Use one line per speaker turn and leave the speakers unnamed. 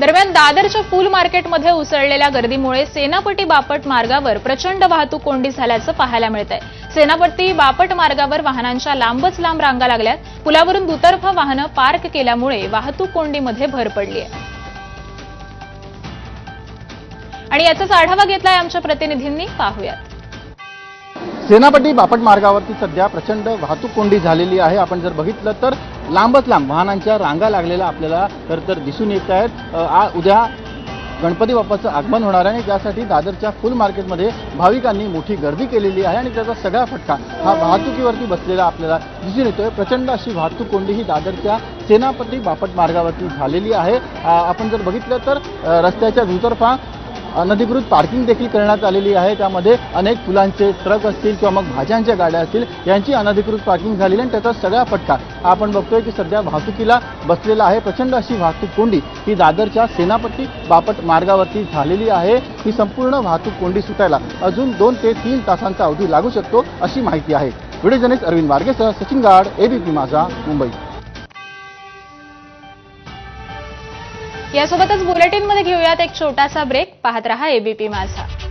दरम्यान दादरच्या फुल मार्केटमध्ये उसळलेल्या गर्दीमुळे सेनापटी बापट मार्गावर प्रचंड वाहतूक कोंडी झाल्याचं पाहायला मिळत आहे सेनापती बापट मार्गावर वाहनांच्या लांबच लांब रांगा लागल्यात. पुलावरून दुतर्फा वाहनं पार्क केल्यामुळे वाहतूक कोंडीमध्ये भर पडली आहे. आणि याचाच आढावा घेतलाय आमच्या प्रतिनिधींनी. पाहूयात.
सेनापती बापट मार्गावरती सध्या प्रचंड वाहतूक कोंडी झालेली आहे. आपण जर बघितलं तर लांबच लांब वाहनांच्या रांगा लागलेल्या आपल्याला तर तर दिसून येत आहेत. आ- उद्या गणपती बाप्पाचं आगमन होणार आहे आणि त्यासाठी दादरच्या फुल मार्केटमध्ये भाविकांनी मोठी गर्दी केलेली आहे आणि त्याचा सगळा फटका हा वाहतुकीवरती बसलेला आपल्याला दिसून येतोय. प्रचंड अशी वाहतूक कोंडी ही दादरच्या सेनापती बापट मार्गावरती झालेली आहे. आपण जर बघितलं तर रस्त्याच्या दुतर्फा अनधिकृत पार्किंग देखील करण्यात आलेली आहे. त्यामध्ये अनेक फुलांचे ट्रक असतील किंवा मग भाज्यांच्या गाड्या असतील यांची अनधिकृत पार्किंग झालेली आणि त्याचा सगळा फटका आपण बघतोय की सध्या वाहतुकीला बसलेला आहे. प्रचंड अशी वाहतूक कोंडी ही दादरच्या सेनापट्टी बापट मार्गावरती झालेली आहे. ही संपूर्ण वाहतूक कोंडी सुटायला अजून दोन ते तीन तासांचा अवधी लागू शकतो अशी माहिती आहे. व्हिडिओ जर्नलिस्ट अरविंद वारगेसह सचिन गाड एबीपी माझा मुंबई.
यासोबतच बुलेटिनमध्ये घेऊयात एक छोटासा ब्रेक. पाहत रहा एबीपी माझा.